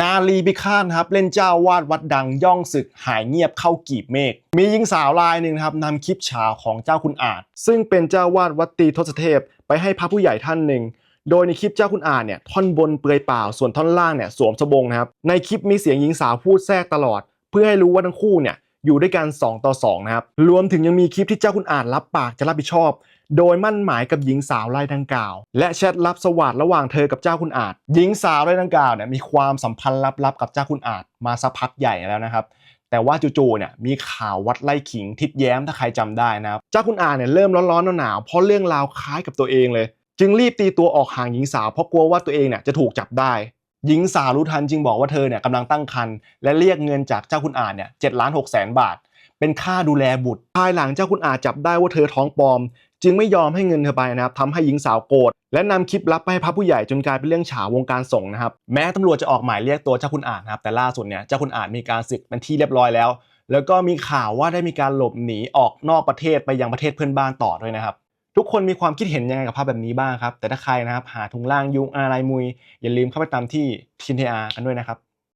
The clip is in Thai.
นาลีพิฆาตครับเล่นเจ้าวาดวัดดังย่องศึกหายเงียบเข้ากีบเมฆมีหญิงสาวรายหนึ่งครับนำคลิปฉาของเจ้าคุณอาจ ซึ่งเป็นเจ้าวาดวัดตีทศเทพ ไปให้พระผู้ใหญ่ท่านหนึ่ง โดยในคลิปเจ้าคุณอาจเนี่ยท่อนบนเปลือยเปล่าส่วนท่อนล่างเนี่ยสวมสบงนะครับในคลิปมีเสียงหญิงสาวพูดแทรกตลอด เพื่อให้รู้ว่าทั้งคู่เนี่ย อยู่ด้วยกัน 2 ต่อ 2 นะครับ รวมถึงยังมีคลิปที่เจ้าคุณอาจรับปากจะรับผิดชอบ โดยมั่นหมายกับหญิงสาวรายดังกล่าว และแชทลับสวัสดระหว่างเธอกับเจ้าคุณอาจ หญิงสาวรายดังกล่าวเนี่ยมีความสัมพันธ์ลับๆกับเจ้าคุณอาจมาสักพักใหญ่แล้วนะครับแต่ว่าจู่ๆเนี่ยมีข่าววัดไล่ขิงทิดแย้มถ้าใครจำได้นะครับเจ้าคุณอาเนี่ยเริ่มร้อนๆหนาวๆเพราะเรื่องราวคล้ายกับตัวเองเลย จึงรีบตีตัวออกห่างหญิงสาวเพราะกลัวว่าตัวเองเนี่ยจะถูกจับได้ หญิงสาวรู้ทันจึงบอกว่าเธอเนี่ยกำลังตั้งครรภ์และเรียกเงินจากเจ้าคุณอาเนี่ยเจ็ดล้านหกแสนบาท เป็นค่าดูแลบุตร ภายหลังเจ้าคุณอาจับได้ว่าเธอท้องปลอม จึงไม่ยอมให้เงินเธอไปนะครับทำให้หญิงสาวโกรธและนำคลิปลับไปให้พระผู้ใหญ่จนกลายเป็นเรื่องฉาวงการสงฆ์นะครับแม้ตำรวจจะออกหมายเรียกตัวเจ้าคุณอาจนะครับแต่ล่าสุดเนี่ยเจ้าคุณอาจมีการศึกเป็นที่เรียบร้อยแล้ว แล้วก็มีข่าวว่าได้มีการหลบหนีออกนอกประเทศไปยังประเทศเพื่อนบ้านต่อด้วยนะครับ ทุกคนมีความคิดเห็นยังไงกับภาพแบบนี้บ้างครับ แต่ถ้าใครนะครับหาถุงล่างยุงอะไรมุย อย่าลืมเข้าไปตามที่ทินเทอากันด้วยนะครับ